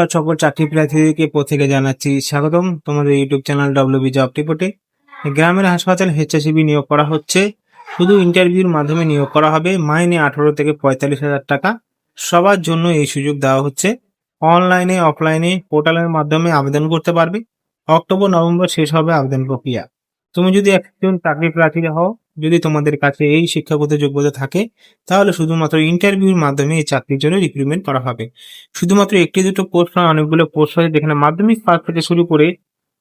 নমস্কার, সকল চাকরি প্রার্থীদেরকে প্রত্যেকে জানাচ্ছি স্বাগতম। তোমাদের ইউটিউব চ্যানেল ডব্লিউবি জব রিপোর্টে গ্রামের হাসপাতাল হেচএসিবি নিয়োগ করা হচ্ছে। শুধু ইন্টারভিউর মাধ্যমে নিয়োগ করা হবে। মাইনে আঠারো থেকে পঁয়তাল্লিশ হাজার টাকা। সবার জন্য এই সুযোগ দেওয়া হচ্ছে। অনলাইনে অফলাইনে পোর্টালের মাধ্যমে আবেদন করতে পারবে। অক্টোবর, নভেম্বর শেষ হবে আবেদন প্রক্রিয়া। তুমি যদি একজন চাকরি প্রার্থী হও যদি তোমাদের কাছে এই শিক্ষাগত যোগ্যতা থাকে, তাহলে শুধুমাত্র ইন্টারভিউর মাধ্যমে এই চাকরির জন্য রিক্রুটমেন্ট করা হবে। শুধুমাত্র একটি দুটো পোস্ট নয়, অনেকগুলো পোস্ট আছে, যেখানে মাধ্যমিক পাস থেকে শুরু করে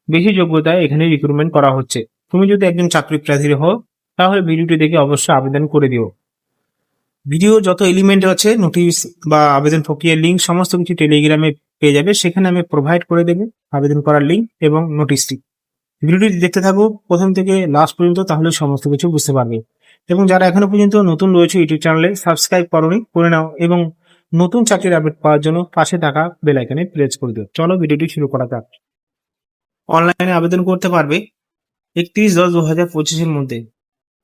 বেশি যোগ্যতায় এখানে রিক্রুটমেন্ট করা হচ্ছে। তুমি যদি একজন চাকরি প্রার্থী হও, তাহলে ভিডিওটি দেখে অবশ্যই আবেদন করে দিও। ভিডিও যত এলিমেন্ট আছে নোটিশ বা আবেদন প্রক্রিয়ার লিঙ্ক সমস্ত কিছু টেলিগ্রামে পেয়ে যাবে। সেখানে আমি প্রোভাইড করে দেবো আবেদন করার লিঙ্ক এবং নোটিশটি ভিডিওটি দেখতে থাকো প্রথম থেকে লাস্ট পর্যন্ত, তাহলে সমস্ত কিছু বুঝতে পারবে। এবং যারা এখনও পর্যন্ত নতুন রয়েছে ইউটিউব চ্যানেলে সাবস্ক্রাইব করনি, করে নাও এবং নতুন চাকরির আপডেট পাওয়ার জন্য পাশে থাকা বেল আইকনে প্রেস করে দিও। চলো ভিডিওটি শুরু করা যাক। অনলাইনে আবেদন করতে পারবে একত্রিশ দশ দু হাজার পঁচিশের মধ্যে।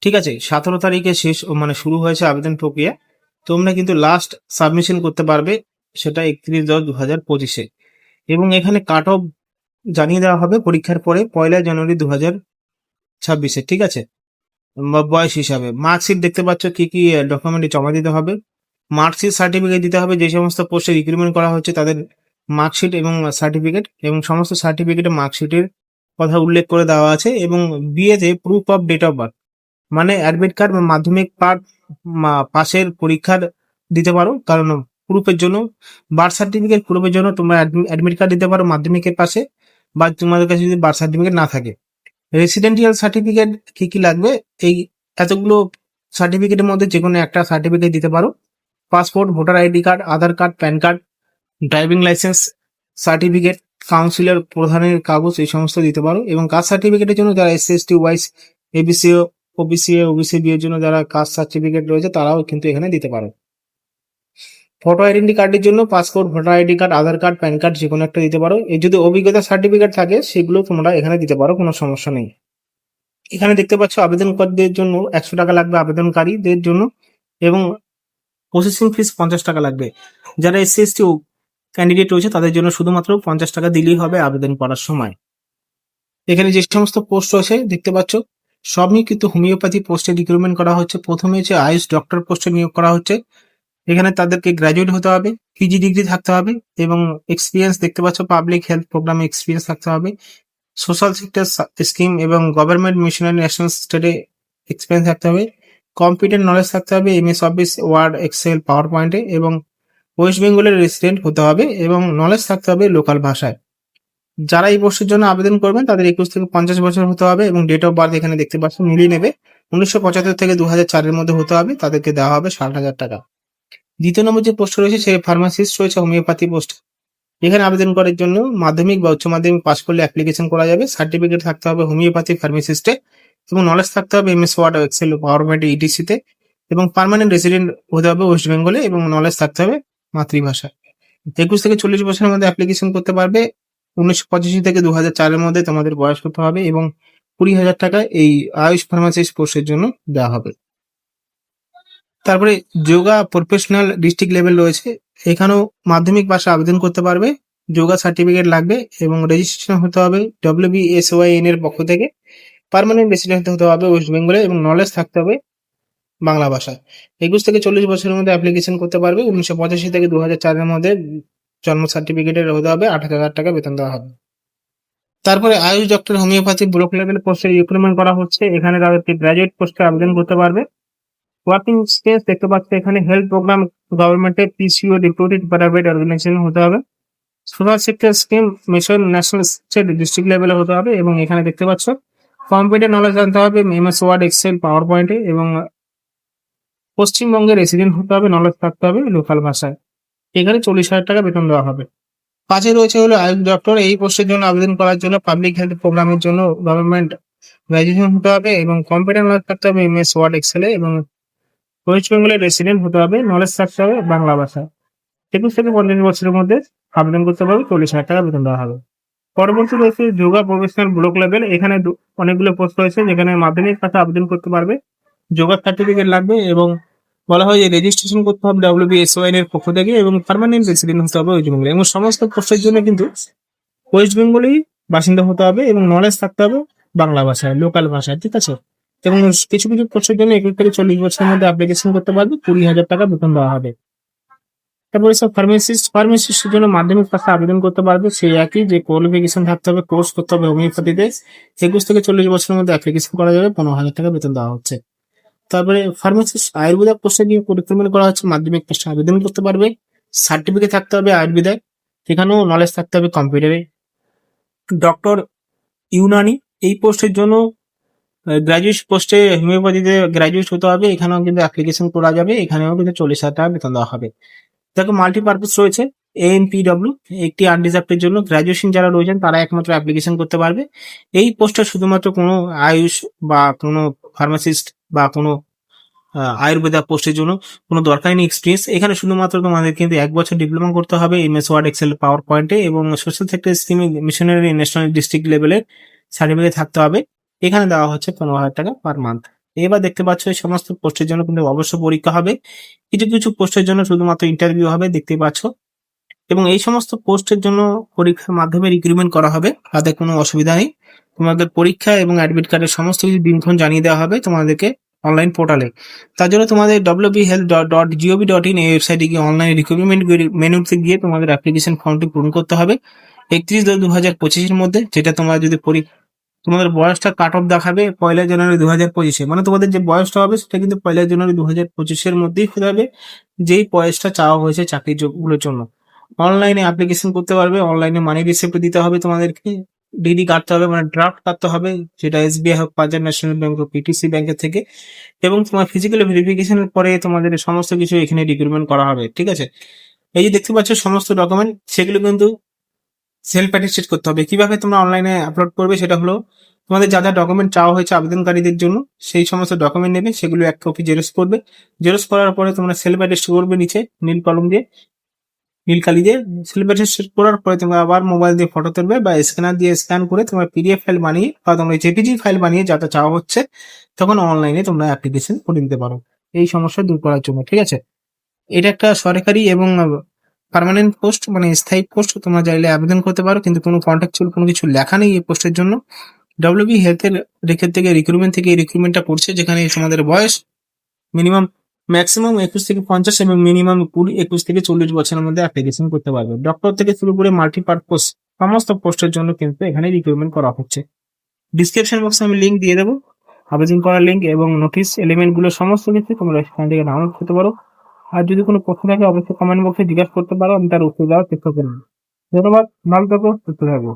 ঠিক আছে, সতেরো তারিখে শেষ মানে শুরু হয়েছে আবেদন প্রক্রিয়া। তোমরা কিন্তু লাস্ট সাবমিশন করতে পারবে সেটা একত্রিশ দশ দু হাজার পঁচিশে। এবং এখানে কাট অফ জানিয়ে দেওয়া হবে পরীক্ষার পরে পয়লা জানুয়ারি দু হাজার ছাব্বিশে, ঠিক আছে? বয়স হিসাবে। মার্কশিট দেখতে পাচ্ছ কি কি ডকুমেন্ট জমা দিতে হবে। মার্কশিট সার্টিফিকেট দিতে হবে, যে সমস্ত পোস্টে রিক্রুটমেন্ট করা হচ্ছে তাদের মার্কশিট এবং সার্টিফিকেট এবং সমস্ত সার্টিফিকেটে মার্কশিটের কথা উল্লেখ করে দেওয়া আছে এবং বিয়েতে proof of date of birth মানে অ্যাডমিট কার্ড বা মাধ্যমিক পার্ট পাশের পরীক্ষার দিতে পারো। কারণ প্রুফের জন্য বার্থ সার্টিফিকেট প্রুফের জন্য তোমরা অ্যাডমিট কার্ড দিতে পারো মাধ্যমিকের পাশে। বা তোমাদের কাছে যদি বার্থ সার্টিফিকেট না থাকে রেসিডেন্টিয়াল সার্টিফিকেট কি কি লাগবে? এই এতগুলো সার্টিফিকেটের মধ্যে যে কোনো একটা সার্টিফিকেট দিতে পারো। Passport voter ID card Aadhaar card PAN card driving licence certificate councillor প্রধানের কাগজ, এই সমস্ত দিতে পারো। এবং কাস্ট সার্টিফিকেটের জন্য যারা এস এস টি ওয়াইস এবিসি ওবিসি ওবিসি বি এর জন্য যারা কাস্ট সার্টিফিকেট রয়েছে, তারাও কিন্তু এখানে দিতে পারো। ফটো আইডেন্টি কার্ডের জন্য passport voter ID card Aadhaar card PAN card যে কোনো একটা দিতে পারো। এই যদি অভিজ্ঞতা সার্টিফিকেট থাকে, সেগুলো তোমরা এখানে দিতে পারো, কোনো সমস্যা নেই। এখানে দেখতে পাচ্ছ আবেদনকারীদের জন্য একশো টাকা লাগবে আবেদনকারীদের জন্য এবং প্রসেসিং ফিস পঞ্চাশ টাকা লাগবে। যারা এসসি এসটি ক্যান্ডিডেট রয়েছে, তাদের জন্য শুধুমাত্র পঞ্চাশ টাকা দিলেই হবে আবেদন করার সময়। এখানে যে সমস্ত পোস্ট রয়েছে, দেখতে পাচ্ছ, সবই কিন্তু হোমিওপ্যাথি পোস্টে রিক্রুটমেন্ট করা হচ্ছে। প্রথমে হচ্ছে আয়ুষ ডক্টর পোস্টে নিয়োগ করা হচ্ছে। এখানে তাদেরকে গ্র্যাজুয়েট হতে হবে পিজি ডিগ্রি থাকতে হবে এবং এক্সপিরিয়েন্স দেখতে পাচ্ছ পাবলিক হেলথ প্রোগ্রামে এক্সপিরিয়েন্স থাকতে হবে। সোশ্যাল সেক্টর স্কিম এবং গভর্নমেন্ট মিশনারি ন্যাশনাল স্টেটে এক্সপিরিয়েন্স থাকতে হবে। কম্পিউটার নলেজ থাকতে হবে MS office word excel power পয়েন্টে এবং ওয়েস্ট বেঙ্গলের রেসিডেন্ট হতে হবে এবং নলেজ থাকতে হবে লোকাল ভাষায়। যারা এই পোস্টের জন্য আবেদন করবেন, তাদের একুশ থেকে পঞ্চাশ বছর হতে হবে এবং ডেট অফ বার্থ এখানে দেখতে পাচ্ছেন মিলিয়ে নেবে। উনিশশো পঁচাত্তর থেকে দু হাজার চারের মধ্যে হতে হবে, তাদেরকে দেওয়া হবে ষাট হাজার টাকা। দ্বিতীয় নম্বর যে পোস্ট রয়েছে সে ফার্মাসিস্ট রয়েছে হোমিওপ্যাথি পোস্ট এখানে আবেদন করার জন্য মাধ্যমিক বা উচ্চ মাধ্যমিক পাস করলে অ্যাপ্লিকেশন করা যাবে। সার্টিফিকেট থাকতে হবে হোমিওপ্যাথি ফার্মাসিস্টে এবং নলেজ থাকতে হবে MS word excel power point ইটিসিতে এবং পার্মানেন্ট রেসিডেন্ট হতে হবে ওয়েস্ট বেঙ্গলে এবং নলেজ থাকতে হবে মাতৃভাষা একুশ থেকে চল্লিশ বছরের মধ্যে অ্যাপ্লিকেশন করতে পারবে। উনিশশো পঁচাশি থেকে দু হাজার চারের মধ্যে তোমাদের বয়স হতে হবে এবং কুড়ি হাজার টাকা এই আয়ুষ ফার্মাসিস্ট কোর্সের জন্য দেওয়া হবে। তারপরে যোগা প্রফেশনাল ডিস্ট্রিক্ট লেভেল রয়েছে। এখানেও মাধ্যমিক পাশে আবেদন করতে পারবে। যোগা সার্টিফিকেট লাগবে এবং রেজিস্ট্রেশন হতে হবে ডব্লিউবিএসওয়াইএন এর পক্ষ থেকে। পার্মানেন্ট রেসিডেন্ট হতে হবে ওয়েস্ট বেঙ্গলে এবং নলেজ থাকতে হবে বাংলা ভাষায়। একুশ থেকে চল্লিশ বছরের মধ্যে অ্যাপ্লিকেশন করতে পারবে। উনিশশো পঁচাশি থেকে দু হাজার চারের মধ্যে জন্ম সার্টিফিকেটের হতে হবে। আঠাশ হাজার টাকা বেতন দেওয়া হবে। তারপরে Ayush doctor homeopathy block level পোস্টে রিক্রুটমেন্ট করা হচ্ছে। এখানে তাদেরকে গ্রাজুয়েট পোস্টে আবেদন করতে পারবে। ওয়ার্কিং স্পেস দেখতে পাচ্ছি এখানে হেলথ প্রোগ্রাম গভর্নমেন্টের পিসিও ডিপুটেড প্রাইভেট অর্গানাইজেশন হতে হবে। Social sector scheme mission national state district লেভেলে হতে হবে এবং এখানে দেখতে পাচ্ছ কম্পিউটার নলেজ জানতে হবে এমএস ওয়ার্ড এক্সেল পাওয়ার পয়েন্টে এবং পশ্চিমবঙ্গের রেসিডেন্ট হতে হবে নলেজ থাকতে হবে লোকাল ভাষায়। এখানে চল্লিশ হাজার টাকা বেতন দেওয়া হবে। পাশে রয়েছে হলো আয়ুষ ডক্টর এই পোস্টের জন্য আবেদন করার জন্য পাবলিক হেলথ প্রোগ্রামের জন্য গভর্নমেন্ট গ্রাজুয়েশন হতে হবে এবং কম্পিউটার নলেজ থাকতে হবে এমএস ওয়ার্ড এক্সেলে এবং ওয়েস্ট বেঙ্গলের রেসিডেন্ট হতে হবে নলেজ থাকতে হবে বাংলা ভাষা। একুশ থেকে পঞ্চাশ বছরের মধ্যে আবেদন করতে পারবে, চল্লিশ হাজার টাকা বেতন দেওয়া হবে। পরবর্তী রয়েছে যোগা প্রফেশনাল ব্লক লেভেল এখানে অনেকগুলো পোস্ট রয়েছে যেখানে মাধ্যমিক পাশে আবেদন করতে পারবে। যোগা সার্টিফিকেট লাগবে এবং বলা হয় যে রেজিস্ট্রেশন করতে হবে ডাব্লিউবিএসওয়াইন এর পক্ষ থেকে এবং পার্মানেন্ট রেসিডেন্ট হতে হবে ওয়েস্ট বেঙ্গলে এবং সমস্ত পোস্টের জন্য কিন্তু ওয়েস্ট বেঙ্গলেই বাসিন্দা হতে হবে এবং নলেজ থাকতে হবে বাংলা ভাষায় লোকাল ভাষায়, ঠিক আছে? এবং কিছু কিছু পোস্টের জন্য একুশ থেকে চল্লিশ বছরের মধ্যে অ্যাপ্লিকেশন করতে পারবে, কুড়ি হাজার টাকা বেতন দেওয়া হবে। তারপরে সব ফার্মেসিস্ট ফার্মেসিস্টের জন্য মাধ্যমিক পাশে আবেদন করতে পারবে, সেই একই যে কোয়ালিফিকেশন থাকতে হবে কোর্স করতে হবে হোমিওপ্যাথিতে একুশ থেকে চল্লিশ বছরের মধ্যে অ্যাপ্লিকেশন করা যাবে, পনেরো হাজার টাকা বেতন দেওয়া হচ্ছে। তারপরে ফার্মাসিস্ট আয়ুর্বেদা পোস্টে গিয়ে রিক্রুটমেন্ট করা হচ্ছে, মাধ্যমিক পাশে আবেদন করতে পারবে সার্টিফিকেট থাকতে হবে আয়ুর্বেদায়, সেখানেও নলেজ থাকতে হবে কম্পিউটারে ডক্টর ইউনানি, এই পোস্টের জন্য গ্রাজুয়েট পোস্টে হোমিওপ্যাথিতে গ্রাজুয়েট হতে হবে, এখানেও কিন্তু অ্যাপ্লিকেশন করা যাবে, এখানেও কিন্তু চল্লিশ হাজার টাকা বেতন দেওয়া হবে। দেখো মাল্টিপারপাস রয়েছে এএনপিডব্লিউ একটি আনরিজার্ভের জন্য গ্রাজুয়েশন যারা রয়েছেন, তারা একমাত্র অ্যাপ্লিকেশন করতে পারবে। এই পোস্টটা শুধুমাত্র কোনো আয়ুষ বা কোনো ফার্মাসিস্ট বা কোনো আয়ুর্বেদা পোস্টের জন্য কোনো দরকার নেই এক্সপিরিয়েন্স এখানে শুধুমাত্র তোমাদের কিন্তু এক বছর ডিপ্লোমা করতে হবে এমএস ওয়ার্ড এক্সেল পাওয়ার পয়েন্টে এবং সোশ্যাল সেক্টর স্কিমে মিশনারি ন্যাশনাল ডিস্ট্রিক্ট লেভেলের সার্টিফিকেট থাকতে হবে। এখানে দেওয়া হচ্ছে পনেরো হাজার টাকা পার মান্থ এবার দেখতে পাচ্ছ এই সমস্ত পোস্টের জন্য কিন্তু অবশ্য পরীক্ষা হবে। কিছু কিছু পোস্টের জন্য শুধুমাত্র ইন্টারভিউ হবে, দেখতে পাচ্ছ। এবং এই সমস্ত পোস্টের জন্য পরীক্ষার মাধ্যমে রিক্রুটমেন্ট করা হবে, তাতে কোনো অসুবিধা নেই। তোমাদের পরীক্ষা এবং অ্যাডমিট কার্ডের সমস্ত কিছু দিনক্ষণ জানিয়ে দেওয়া হবে তোমাদেরকে অনলাইন পোর্টালে তার জন্য তোমাদের WB health dot GOV dot in এই ওয়েবসাইটে গিয়ে অনলাইন রিক্রুটমেন্ট মেনুতে গিয়ে তোমাদের অ্যাপ্লিকেশন ফর্মটি পূরণ করতে হবে। একত্রিশ দশ দু হাজার পঁচিশের মধ্যে, যেটা তোমরা যদি পরী- তোমাদের বয়সটা কাট অফ দেখাবে পয়লা জানুয়ারি দু হাজার পঁচিশে। মানে তোমাদের যে বয়সটা হবে সেটা কিন্তু পয়লা জানুয়ারি দু হাজার পঁচিশের মধ্যেই হতে হবে যেই বয়সটা চাওয়া হয়েছে চাকরির যোগ- গুলোর জন্য। অনলাইনে অ্যাপ্লিকেশন করতে পারবে অনলাইনে মানি রিসিপ্ট দিতে হবে তোমাদেরকে। ডিডি কাটতে হবে মানে ড্রাফট কাটতে হবে, যেটা এসবিআই হোক পাঞ্জাব ন্যাশনাল ব্যাংক হোক পিটিসি ব্যাংকের থেকে। এবং তোমার ফিজিক্যাল ভেরিফিকেশনের পরে তোমাদের সমস্ত কিছু এখানে রিক্রুটমেন্ট করা হবে, ঠিক আছে? এই যে দেখতে পাচ্ছ সমস্ত ডকুমেন্ট সেগুলো কিন্তু সেলফ অ্যাটেস্টেড করতে হবে। কীভাবে তোমরা অনলাইনে আপলোড করবে সেটা হলো, তোমাদের যা যা ডকুমেন্ট চাওয়া হয়েছে আবেদনকারীদের জন্য, সেই সমস্ত ডকুমেন্ট নেবে, সেগুলো এক কপি জেরক্স করবে। জেরক্স করার পরে তোমরা সেলফ অ্যাটেস্ট করবে নিচে, নীল কলম দিয়ে, নীল কালি দিয়ে। সেলফ অ্যাটেস্ট করার পরে তোমরা আবার মোবাইল দিয়ে ফটো তুলবে বা স্ক্যানার দিয়ে স্ক্যান করে তোমরা পিডিএফ ফাইল বানিয়ে বা তোমরা জেপিজি ফাইল বানিয়ে যা যা চাওয়া হচ্ছে, তখন অনলাইনে তোমরা অ্যাপ্লিকেশন করে নিতে পারো। এই সমস্যা দূর করার জন্য, ঠিক আছে? এটা একটা সরকারি এবং পার্মানেন্ট পোস্ট মানে স্থায়ী পোস্ট তোমরা চাইলে আবেদন করতে পারো, কিন্তু কোনো কন্ট্যাকচুয়াল কোনো কিছু লেখা নেই এই পোস্টের জন্য। ডব্লিউবি হেলথের রেখের থেকে রিক্রুটমেন্ট থেকে এই রিক্রুটমেন্টটা করছে যেখানে তোমাদের বয়স মিনিমাম ম্যাক্সিমাম একুশ থেকে পঞ্চাশ এবং মিনিমাম কুড়ি, একুশ থেকে চল্লিশ বছরের মধ্যে অ্যাপ্লিকেশন করতে পারবে। ডক্টর থেকে শুরু করে মাল্টিপারপোজ সমস্ত পোস্টের জন্য কিন্তু এখানে রিক্রুটমেন্ট করা হচ্ছে। ডিসক্রিপশন বক্সে আমি লিঙ্ক দিয়ে দেবো। আবেদন করার লিঙ্ক এবং নোটিশ এলিমেন্টগুলো সমস্ত কিছু তোমরা সেখান থেকে ডাউনলোড করতে পারো। আর যদি কোনো প্রশ্ন থাকে, অবশ্যই কমেন্ট বক্সে জিজ্ঞাসা করতে পারো, আমি তার উত্তর দেওয়ার চেষ্টা করব। ধন্যবাদ, ভালো থাকো, সুস্থ থাকব